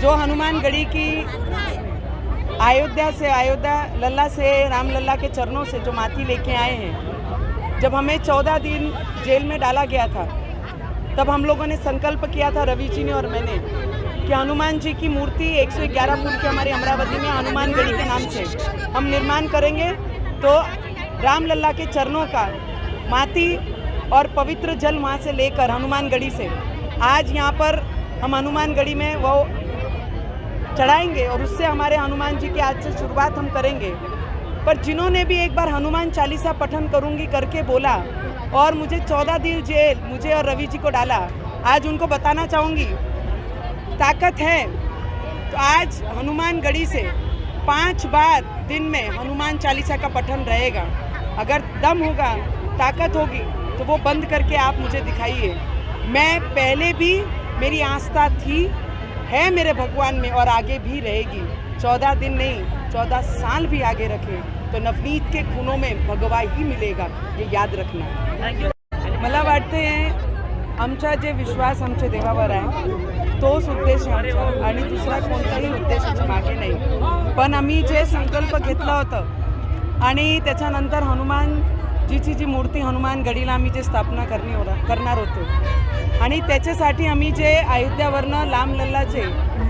जो हनुमान गढ़ी की अयोध्या से अयोध्या लल्ला से राम लल्ला के चरणों से जो माथी लेके आए हैं, जब हमें चौदह दिन जेल में डाला गया था, तब हम लोगों ने संकल्प किया था रवि जी ने और मैंने कि हनुमान जी की मूर्ति 111 फुट की हमारी अमरावती में हनुमान गढ़ी के नाम से हम निर्माण करेंगे। तो राम लल्ला के चरणों का माटी और पवित्र जल वहाँ से लेकर हनुमान गढ़ी से आज यहाँ पर हम हनुमान गढ़ी में वो चढ़ाएँगे और उससे हमारे हनुमान जी की आज से शुरुआत हम करेंगे। पर जिन्होंने भी एक बार हनुमान चालीसा पठन करूँगी करके बोला और मुझे चौदह दिन जेल, मुझे और रवि जी को डाला, आज उनको बताना चाहूँगी। ताकत है। तो आज हनुमान गढ़ी से पाँच बार दिन में हनुमान चालीसा का पठन रहेगा। अगर दम होगा, ताकत होगी तो वो बंद करके आप मुझे दिखाइए। मैं पहले भी, मेरी आस्था थी, है मेरे भगवान में और आगे भी रहेगी। चौदह दिन नहीं, चौदह साल भी आगे रखे तो नवनीत के खूनों में भगवा ही मिलेगा, ये याद रखना। मला वाटते आमचा जे विश्वास आमच्या देवावर आहे तोच उद्देश आमचा आणि दुसरा कोणताही उद्देशाच्या मागे नाही। पण आम्ही जे संकल्प घेतला होतं आणि त्याच्यानंतर हनुमानजीची जी मूर्ती हनुमान गडीला आम्ही जे स्थापना करणी हो करणार होतो आणि त्याच्यासाठी आम्ही जे अयोध्यावरनं लांब लल्लाचे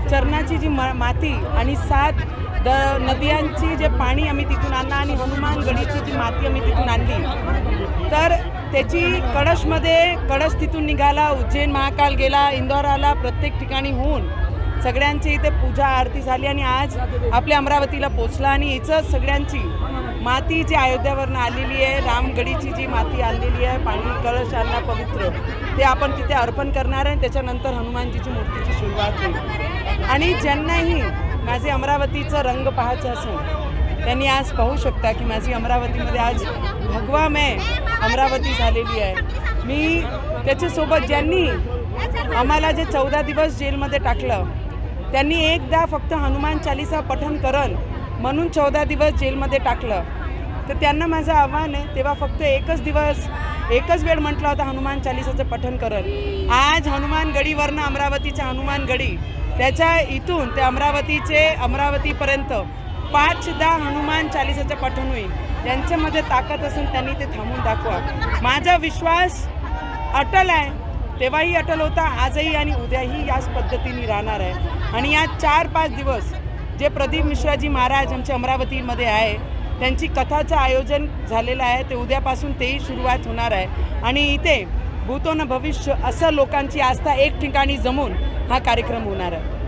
चरणाची जी मा माती आणि सात द नद्यांची जे पाणी आम्ही तिथून आणलं आणि हनुमानगडीची जी माती आम्ही तिथून आणली तर त्याची कळशमध्ये कळश तिथून निघाला उज्जैन महाकाल गेला इंदोर आला प्रत्येक ठिकाणी होऊन सगळ्यांची इथे पूजा आरती झाली आणि आज आपल्या अमरावतीला पोचला आणि हिचं सगळ्यांची माती जी अयोध्यावरनं आलेली आहे रामगडीची जी माती आणलेली आहे पाणी कळश आणला पवित्र ते आपण तिथे अर्पण करणार आहे त्याच्यानंतर हनुमानजीची मूर्तीची सुरुवात होईल. आणि ज्यांनाही माझे अमरावतीचं रंग पाहायचं असेल त्यांनी आज पाहू शकता की माझी अमरावतीमध्ये आज भगवामय अमरावती झालेली आहे. मी त्याच्यासोबत ज्यांनी आम्हाला जे चौदा दिवस जेलमध्ये टाकलं त्यांनी एकदा फक्त हनुमान चालीसा पठन करण म्हणून चौदा दिवस जेलमध्ये टाकलं. तर त्यांना माझं आव्हान आहे तेव्हा फक्त एकच दिवस एकच वेळ म्हटला होता हनुमान चालीसाचं पठन करण. आज हनुमान गडीवरनं अमरावतीचा हनुमान गडी त्याच्या इथून ते अमरावतीचे अमरावतीपर्यंत पाचदा हनुमान चालीसाचं पठण होईल. त्यांच्यामध्ये ताकद असून त्यांनी ते थांबून दाखवा. माझा विश्वास अटल आहे. तेव्हाही अटल होता आजही आणि उद्याही याच पद्धतीने राहणार आहे. आणि या चार पाच दिवस जे प्रदीप मिश्राजी महाराज आमच्या अमरावतीमध्ये आहे त्यांची कथाचं आयोजन झालेलं आहे ते उद्यापासून तेही सुरुवात होणार आहे. आणि इथे भूतोन भविष्य असं लोकांची आस्था एक ठिकाणी जमून हा कार्यक्रम होणार आहे.